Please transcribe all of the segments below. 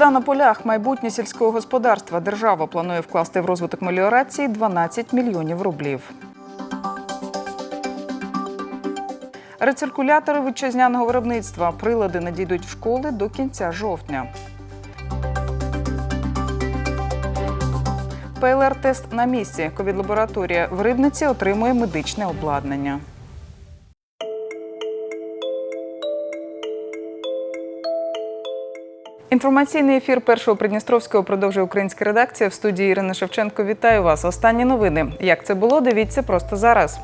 вода на полях, майбутнє сільського господарства. Держава планує вкласти в розвиток меліорації 12 мільйонів рублів. Рециркулятори вітчизняного виробництва. Прилади надійдуть в школи до кінця жовтня. ПЛР-тест на місці. Ковід-лабораторія в Рибниці отримує медичне обладнання. Інформаційний ефір першого Придністровського продовжує українська редакція в студії Ірини Шевченко. Вітаю вас. Останні новини. Як це було? Дивіться просто зараз.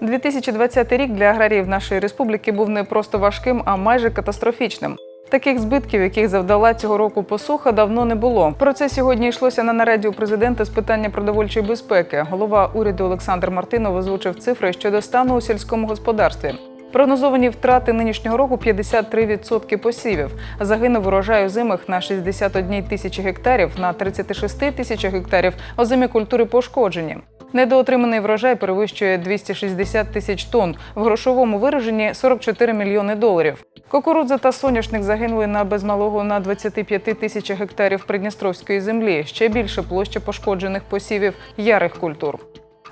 2020 рік для аграріїв нашої республіки був не просто важким, а майже катастрофічним. Таких збитків, яких завдала цього року посуха, давно не було. Про це сьогодні йшлося на нараді у президента з питання продовольчої безпеки. Голова уряду Олександр Мартинов озвучив цифри щодо стану у сільському господарстві. Прогнозовані втрати нинішнього року 53% посівів. Загинув урожай озимих на 61 тисячі гектарів, на 36 тисячах гектарів озимі культури пошкоджені. Недоотриманий врожай перевищує 260 тисяч тонн, в грошовому вираженні 44 мільйони доларів. Кукурудза та соняшник загинули на без малого на 25 тисячах гектарів придністровської землі. Ще більше площа пошкоджених посівів ярих культур.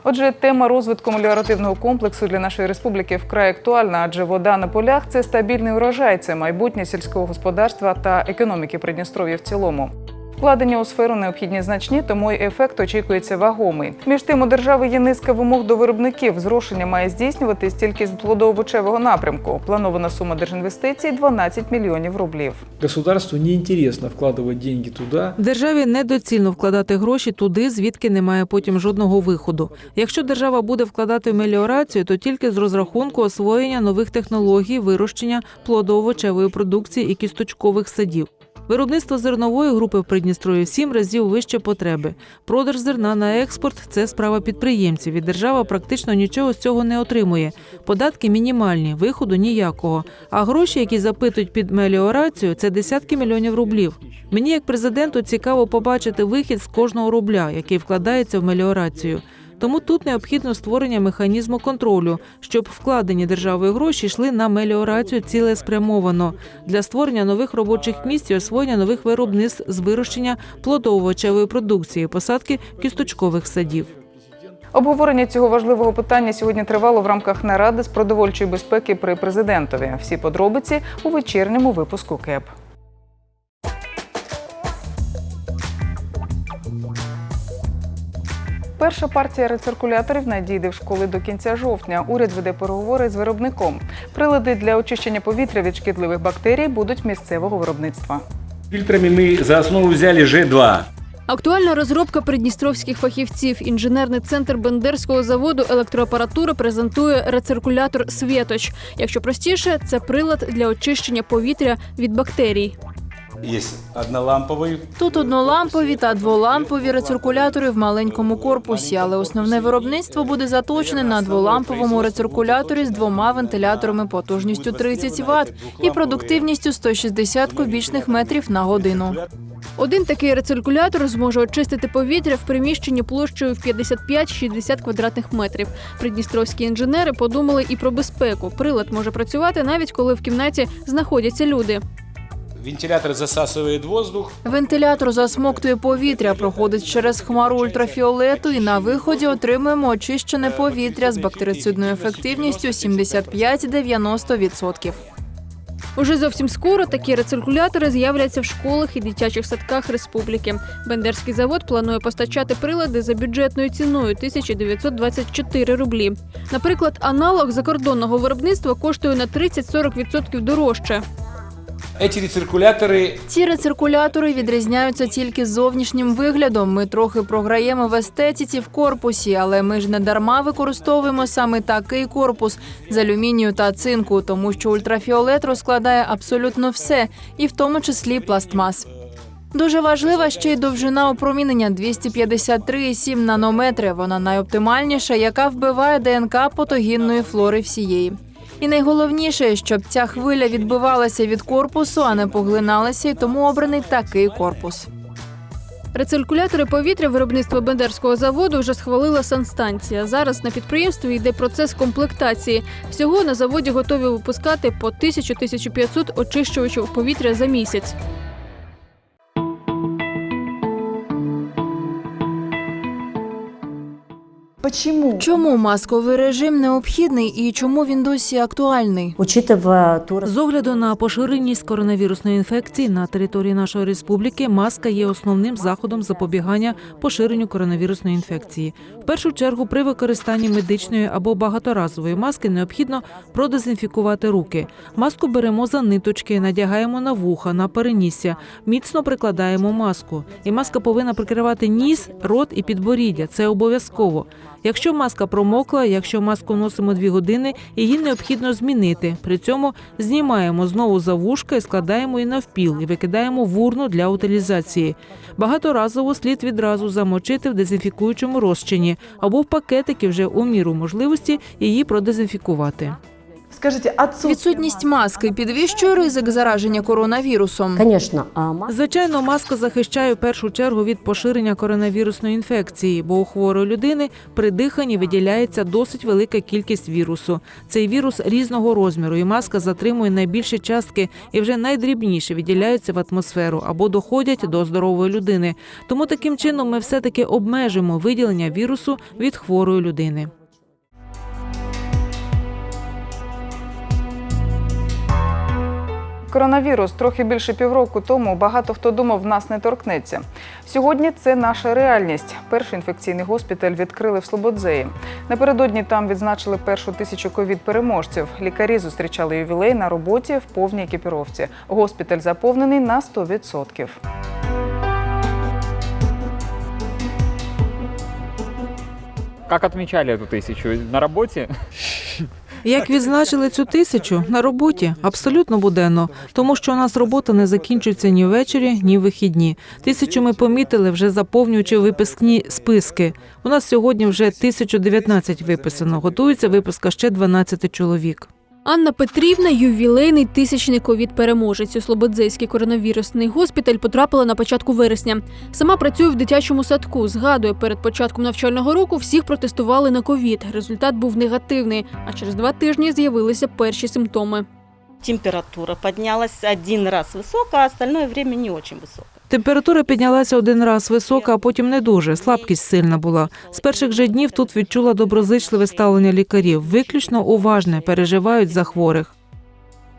Отже, тема розвитку меліоративного комплексу для нашої республіки вкрай актуальна, адже вода на полях це стабільний урожай, це майбутнє сільського господарства та економіки Придністров'я в цілому. Вкладення у сферу необхідні значні, тому й ефект очікується вагомий. Між тим, у держави є низка вимог до виробників. Зрошення має здійснюватись тільки з плодоовочевого напрямку. Планована сума держінвестицій 12 мільйонів рублів. Государству неинтересно вкладывать деньги туда, Державі недоцільно вкладати гроші туди, звідки немає потім жодного виходу. Якщо держава буде вкладати в меліорацію, то тільки з розрахунку освоєння нових технологій вирощення плодово-овочевої продукції і кісточкових садів. Виробництво зернової групи в Придністрові в сім разів вище потреби. Продаж зерна на експорт це справа підприємців. І держава практично нічого з цього не отримує. Податки мінімальні, виходу ніякого. А гроші, які запитують під меліорацію, це десятки мільйонів рублів. Мені, як президенту, цікаво побачити вихід з кожного рубля, який вкладається в меліорацію. Тому тут необхідно створення механізму контролю, щоб вкладені державою гроші йшли на меліорацію цілеспрямовано для створення нових робочих місць і освоєння нових виробництв з вирощення плодово-овочевої продукції, посадки кісточкових садів. Обговорення цього важливого питання сьогодні тривало в рамках наради з продовольчої безпеки при президентові. Всі подробиці у вечірньому випуску КЕП. Перша партія рециркуляторів надійде в школи до кінця жовтня. Уряд веде переговори з виробником. Прилади для очищення повітря від шкідливих бактерій будуть місцевого виробництва. Фильтрами мы за основу взяли G2. Актуальна розробка придністровських фахівців. Інженерний центр Бендерського заводу електроапаратури презентує рециркулятор Свєточ. Якщо простіше, це прилад для очищення повітря від бактерій. Есть одноламповый. Тут однолампові та дволампові рециркулятори в маленькому корпусі, але основне виробництво буде заточене на дволамповому рециркуляторі з двома вентиляторами потужністю 30 Вт і продуктивністю 160 кубічних метрів на годину. Один такий рециркулятор зможе очистити повітря в приміщенні площею в 55-60 квадратних метрів. Придністровські інженери подумали і про безпеку. Прилад може працювати навіть коли в кімнаті знаходяться люди. Вентилятор засасывает воздух. Вентилятор засмоктує повітря, проходить через хмару ультрафіолету і на виході отримуємо очищене повітря з бактерицидною ефективністю 75-90%. Уже зовсім скоро такі рециркулятори з'являться в школах і дитячих садках республіки. Бендерський завод планує постачати прилади за бюджетною ціною 1924 рублі. Наприклад, аналог закордонного виробництва коштує на 30-40% дорожче. Эти рециркуляторы Ці рециркулятори відрізняються тільки зовнішнім виглядом. Ми трохи програємо в естетиці в корпусі, але ми ж не дарма використовуємо саме такий корпус з алюмінію та цинку, тому що ультрафіолет розкладає абсолютно все, і в тому числі пластмас. Дуже важлива ще й довжина опромінення 253,7 нанометри. Вона найоптимальніша, яка вбиває ДНК патогінної флори всієї. І найголовніше, щоб ця хвиля відбивалася від корпусу, а не поглиналася, і тому обраний такий корпус. Рециркулятори повітря виробництва Бендерського заводу вже схвалила санстанція. Зараз на підприємстві йде процес комплектації. Всього на заводі готові випускати по 1000-1500 очищувачів повітря за місяць. Почему? Чому масковий режим необхідний і чому він досі актуальний? З огляду на поширеність коронавірусної інфекції на території нашої республіки, маска є основним заходом запобігання поширенню коронавірусної інфекції. В першу чергу, при використанні медичної або багаторазової маски необхідно продезінфікувати руки. Маску беремо за ниточки, надягаємо на вуха, на перенісся, міцно прикладаємо маску. І маска повинна прикривати ніс, рот і підборіддя. Це обов'язково. Якщо маска промокла, якщо маску носимо дві години, її необхідно змінити. При цьому знімаємо знову за вушка і складаємо її навпіл і викидаємо в урну для утилізації. Багаторазово слід відразу замочити в дезінфікуючому розчині або в пакетики вже у міру можливості її продезінфікувати. Скажите, отсутствие Відсутність маски підвищує ризик зараження коронавірусом. Конечно, Звичайно, маска захищає в першу чергу від поширення коронавірусної інфекції, бо у хворої людини при диханні виділяється досить велика кількість вірусу. Цей вірус різного розміру, і маска затримує найбільші частки і вже найдрібніше відділяються в атмосферу або доходять до здорової людини. Тому таким чином ми все таки обмежимо виділення вірусу від хворої людини. Коронавірус трохи більше півроку тому багато хто думав, нас не торкнеться. Сьогодні це наша реальність. Перший інфекційний госпіталь відкрили в Слободзеї. Напередодні там відзначили першу тисячу ковід-переможців. Лікарі зустрічали ювілей на роботі в повній екіпіровці. Госпіталь заповнений на 100%. Как отмечали эту тысячу? На работе? Як відзначили цю тисячу на роботі? Абсолютно буденно, тому що у нас робота не закінчується ні ввечері, ні вихідні. Тисячу ми помітили, вже заповнюючи випискні списки. У нас сьогодні вже 1019 виписано. Готується виписка ще 12 чоловік. Анна Петрівна, ювілейний тисячний ковід-переможець у Слободзейський коронавірусний госпіталь потрапила на початку вересня. Сама працює в дитячому садку. Згадує, перед початком навчального року всіх протестували на ковід. Результат був негативний, а через два тижні з'явилися перші симптоми. температура поднялась один раз высоко, а остальное время не очень высоко. Температура піднялася один раз висока, а потім не дуже. Слабкість сильна була. З перших же днів тут відчула доброзичливе ставлення лікарів. Виключно уважне, переживають за хворих.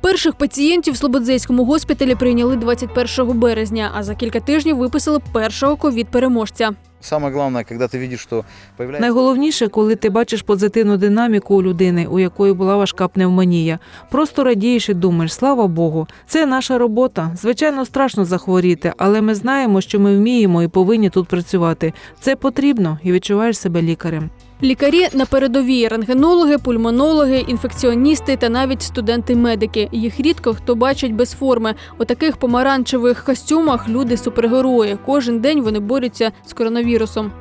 Перших пацієнтів в Слободзейському госпіталі прийняли 21 березня, а за кілька тижнів виписали першого ковід-переможця. Самое главное, когда ты видишь, что появляется... Найголовніше, коли ти бачиш позитивну динаміку у людини, у якої була важка пневмонія. Просто радієш і думаєш, слава Богу, це наша робота. Звичайно, страшно захворіти, але ми знаємо, що ми вміємо і повинні тут працювати. Це потрібно і відчуваєш себе лікарем. Лікарі на передовій рентгенологи, пульмонологи, інфекціоністи та навіть студенти-медики. Їх рідко хто бачить без форми. У таких помаранчевих костюмах люди супергерої. Кожен день вони борються з коронавірусом.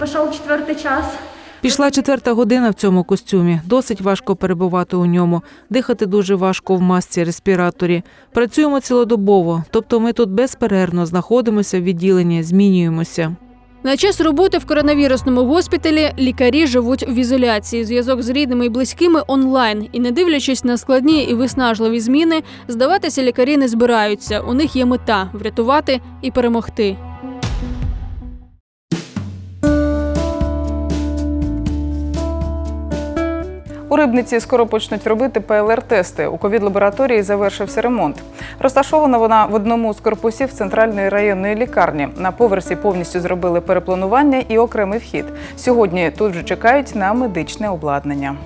Пішов четвертий час. Пішла четверта година в цьому костюмі. Досить важко перебувати у ньому. Дихати дуже важко в масці, респіраторі. Працюємо цілодобово, тобто ми тут безперервно знаходимося в відділенні, змінюємося. На час роботи в коронавірусному госпіталі лікарі живуть в ізоляції. Зв'язок з рідними і близькими онлайн. І не дивлячись на складні і виснажливі зміни, здаватися лікарі не збираються. У них є мета врятувати і перемогти. Рибниці скоро почнуть робити ПЛР-тести. У ковід-лабораторії завершився ремонт. Розташована вона в одному з корпусів центральної районної лікарні. На поверсі повністю зробили перепланування і окремий вхід. Сьогодні тут вже чекають на медичне обладнання.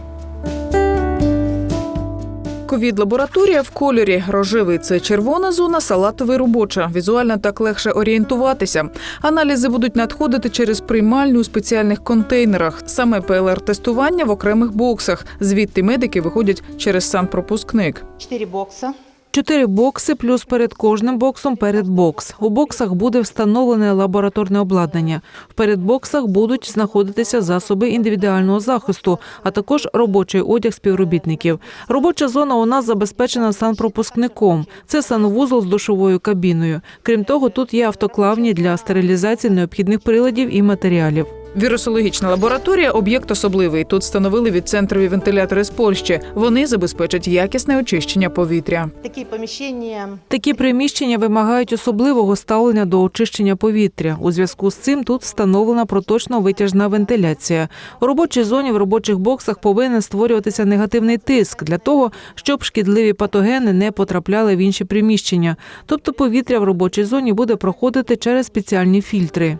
Ковід-лабораторія в кольорі. Рожевий це червона зона, салатовий робоча. Візуально так легше орієнтуватися. Аналізи будуть надходити через приймальню у спеціальних контейнерах. Саме ПЛР-тестування в окремих боксах. Звідти медики виходять через сам пропускник. Четыре бокса. Чотири бокси, плюс перед кожним боксом передбокс. У боксах буде встановлене лабораторне обладнання. В передбоксах будуть знаходитися засоби індивідуального захисту, а також робочий одяг співробітників. Робоча зона у нас забезпечена санпропускником. Це санвузол з душовою кабіною. Крім того, тут є автоклавні для стерилізації необхідних приладів і матеріалів. Вірусологічна лабораторія об'єкт особливий. Тут встановили відцентрові вентилятори з Польщі. Вони забезпечать якісне очищення повітря. Такие помещения Такі приміщення вимагають особливого ставлення до очищення повітря. У зв'язку з цим тут встановлена проточно витяжна вентиляція. У робочій зоні в робочих боксах повинен створюватися негативний тиск для того, щоб шкідливі патогени не потрапляли в інші приміщення. Тобто повітря в робочій зоні буде проходити через спеціальні фільтри.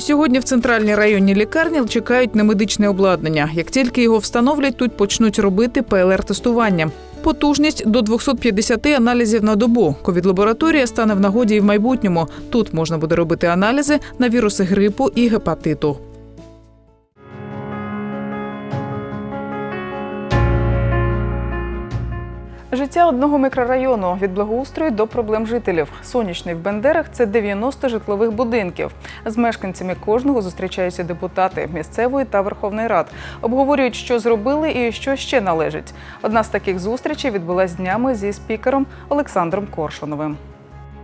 Сьогодні в центральній районній лікарні чекають на медичне обладнання. Як тільки його встановлять, тут почнуть робити ПЛР-тестування. Потужність до 250 аналізів на добу. Ковід-лабораторія стане в нагоді і в майбутньому. Тут можна буде робити аналізи на віруси грипу і гепатиту. Життя одного мікрорайону від благоустрою до проблем жителів. Сонячний в Бендерах це 90 житлових будинків. З мешканцями кожного зустрічаються депутати місцевої та Верховної Рад. Обговорюють, що зробили і що ще належить. Одна з таких зустрічей відбулась днями зі спікером Олександром Коршуновим.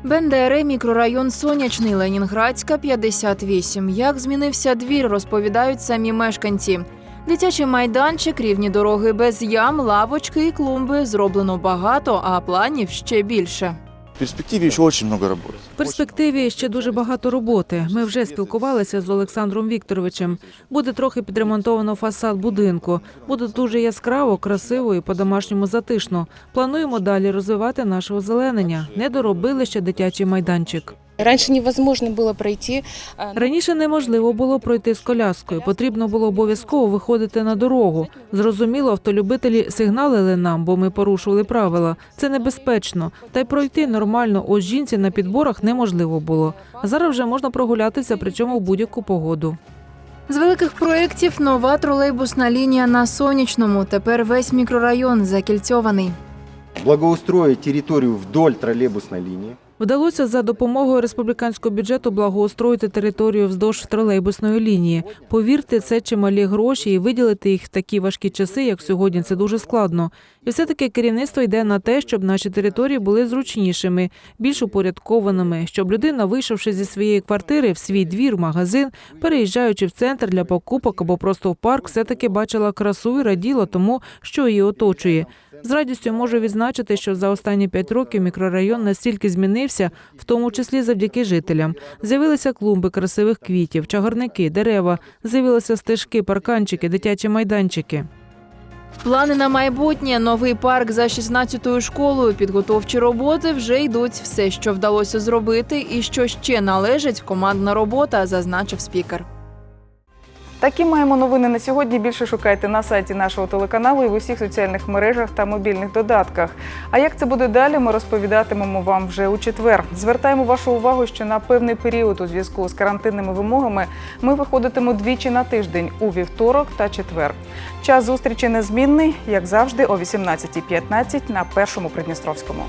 Бендери, мікрорайон Сонячний, Ленінградська, 58. Як змінився двір, розповідають самі мешканці. Дитячий майданчик, рівні дороги без ям, лавочки і клумби зроблено багато, а планів ще більше. В перспективе еще очень много работы. В перспективі ще дуже багато роботи. Ми вже спілкувалися з Олександром Вікторовичем. Буде трохи підремонтовано фасад будинку. Буде дуже яскраво, красиво і по-домашньому затишно. Плануємо далі розвивати наше озеленення. Не доробили ще дитячий майданчик. Раньше невозможно было пройти. Раніше неможливо було пройти з коляскою. Потрібно було обов'язково виходити на дорогу. Зрозуміло, автолюбителі сигналили нам, бо ми порушували правила. Це небезпечно. Та й пройти нормально ось жінці на підборах неможливо було. А зараз вже можна прогулятися, причому в будь-яку погоду. З великих проєктів нова тролейбусна лінія на сонячному. Тепер весь мікрорайон закільцьований. Благоустроить территорию вдоль троллейбусной линии. Вдалося за допомогою республіканського бюджету благоустроїти територію вздовж тролейбусної лінії. Повірте, це чималі гроші, і виділити їх в такі важкі часи, як сьогодні, це дуже складно. І все таки керівництво йде на те, щоб наші території були зручнішими, більш упорядкованими, щоб людина, вийшовши зі своєї квартири в свій двір, магазин, переїжджаючи в центр для покупок або просто в парк, все таки бачила красу і раділа тому, що її оточує. З радістю можу відзначити, що за останні п'ять років мікрорайон настільки змінився, в тому числі завдяки жителям. З'явилися клумби красивих квітів, чагарники, дерева, з'явилися стежки, парканчики, дитячі майданчики. Плани на майбутнє, новий парк за 16-ю школою, підготовчі роботи вже йдуть. Все, що вдалося зробити, і що ще належить, командна робота, зазначив спікер. Такі маємо новини на сьогодні. Більше шукайте на сайті нашого телеканалу і в усіх соціальних мережах та мобільних додатках. А як це буде далі, ми розповідатимемо вам вже у четвер. Звертаємо вашу увагу, що на певний період у зв'язку з карантинними вимогами ми виходитимо двічі на тиждень у вівторок та четвер. Час зустрічі незмінний, як завжди, о 18.15 на першому Придністровському.